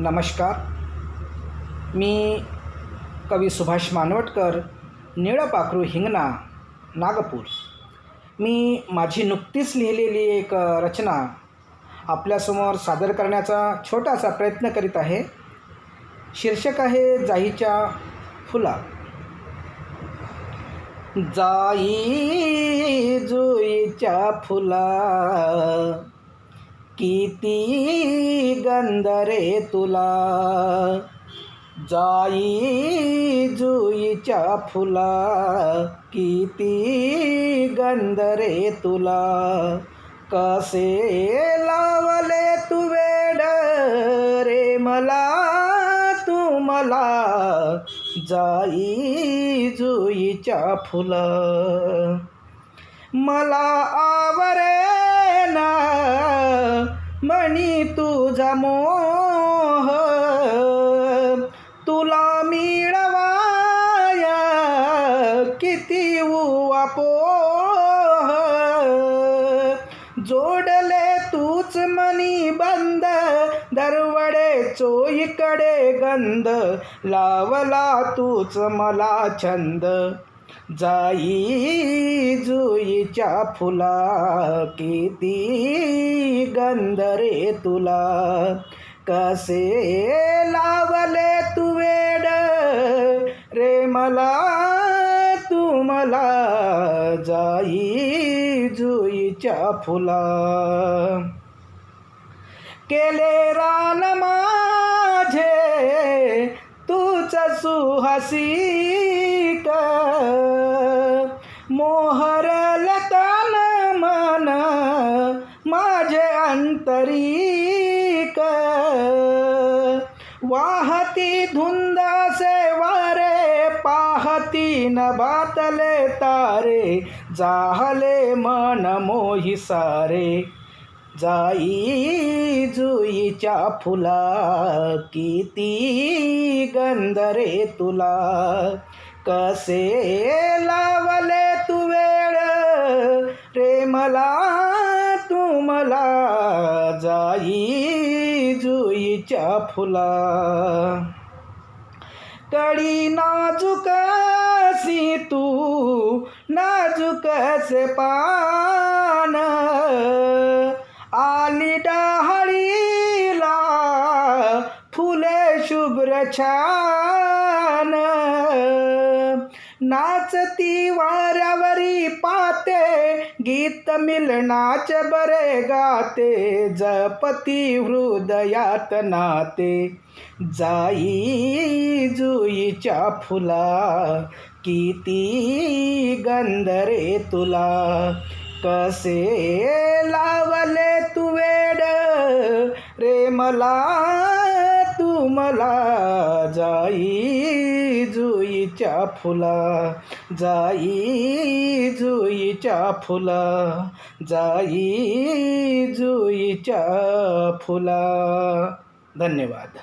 नमस्कार. मी कवी सुभाष मानवटकर निळपाखरू हिंगणा नागपूर. मी माझी नुकतीच लिहिलेली एक रचना आपल्यासमोर सादर करण्याचा छोटासा प्रयत्न करीत आहे. शीर्षक आहे जाईच्या फुला. जाई जुईच्या फुला. किती गंध रे तुला? जाई जुईच्या फुला किती गंध रे तुला? कसे लावले तू वेड रे मला तू मला? जाई जुईच्या फुला. मला आवरे मोह तुला मिळवाया किती उवापोह जोडले तूच मनी बंद दरवडे चोईकडे गंध लावला तूच मला छंद. जाई जुईच्या फुला किती गंध रे तुला. कसे लावले तू वेड? रे मला तू मला जाई जुईच्या फुला. केले रान माझे तूच सुहासी. मोहरल तन मन माझे अंतरिक. वाहती धुंदासे वारे पाहती न बातले तारे जाहले मन मोही सारे. जाई जुईच्या फुला किती गंध रे तुला. कसे लावले मला तू मला जाई जुईच्या फुला. कडी नाजुकसी तू नाजुकसे पान. आली डहाळीला फुले शुभ्र छान. नाचती वाऱ्यावरी पा गीत मिलनाच बरे गाते जपती हृदयात नाते. जाई जुईच्या फुला किती गंध रे तुला. कसे लावले तू वेड रे मला तू मला. जाई जुईच्या फुला जाई जुईच्या फुला जाई जुईच्या फुला. धन्यवाद.